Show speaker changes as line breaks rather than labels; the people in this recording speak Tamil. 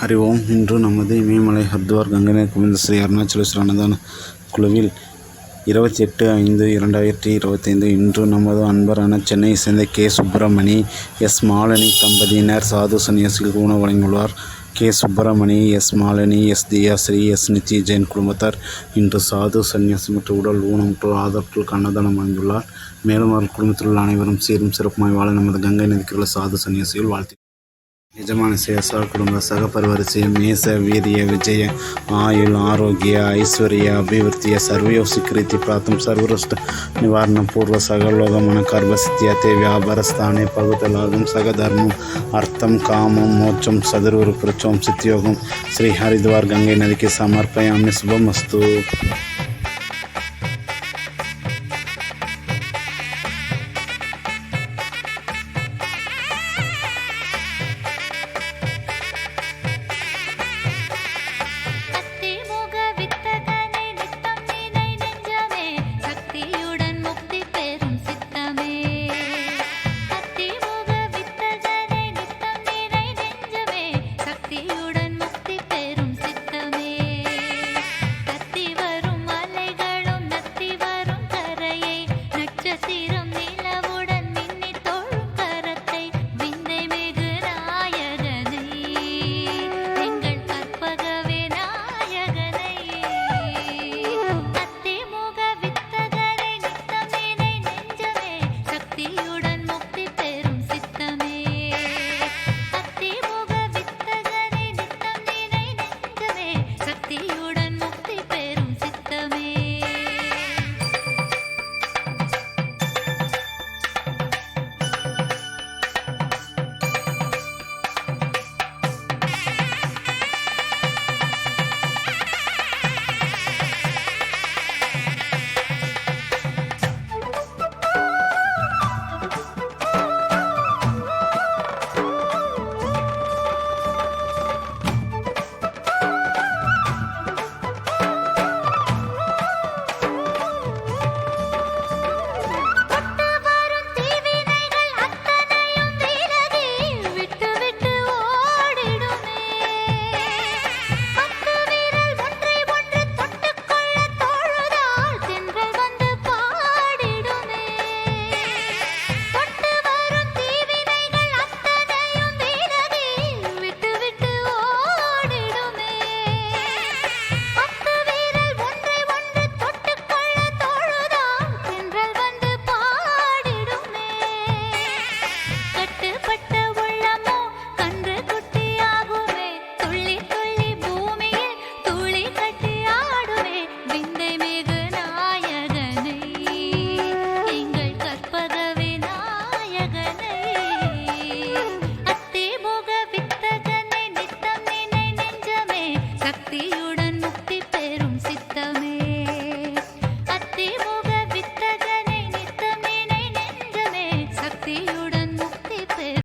ஹரி ஓம் இன்று நமது இமயமலை ஹர்த்வார் கங்கை குவிந்த ஸ்ரீ அருணாச்சலேஸ்வரர் அன்னதான குழுவில் இருபத்தி எட்டு ஐந்து இரண்டாயிரத்தி இருபத்தைந்து இன்று நமது அன்பரான சென்னையை சேர்ந்த கே. சுப்பிரமணி எஸ். மாலினி தம்பதியினர் சாது சன்னியாசிகளுக்கு உணவு வழங்கியுள்ளார். K. Subramani S. Malini S. Thiyasri S. Nithya Jain குடும்பத்தார் இன்று சாது சன்னியாசி மற்றும் உடல் ஊனமுற்றோர் ஆதரவுக்கு அன்னதானம் வழங்கியுள்ளார். மேலும் அவர் குடும்பத்தில் உள்ள அனைவரும் சீரும் சிறப்புமாய் வாழ நமது கங்கை நதிக்குள்ள சாது சன்னியாசிகள் வாழ்த்து ಯಜಮಾನ ಶ್ರೇಯಸ್ಸ ಕುಟುಂಬ ಸಹಪರವರಿಸಿ ಮೇಸ ವೀರ್ಯ ವಿಜಯ ಆಯುಲ್ ಆರೋಗ್ಯ ಐಶ್ವರ್ಯ ಅಭಿವೃದ್ಧಿಯ ಸರ್ವಯೋ ಸ್ವೀಕೃತಿ ಪ್ರಾಥಮ ಸರ್ವರಷ್ಟ நிவாரண பூர்வ சகலோக மனக்கர்ம சித்தியத்தை வியாபாரஸ்தானே பகுத்தலாகும் சகதர்மம் அர்த்தம் காமம் மோட்சம் சதுர்வரு பிரச்சோம் சித்தியோகம் ஸ்ரீ ஹரித்வார் கங்கை நதிக்கு சமர்ப்பயாமி சுபமஸ்து. శక్తి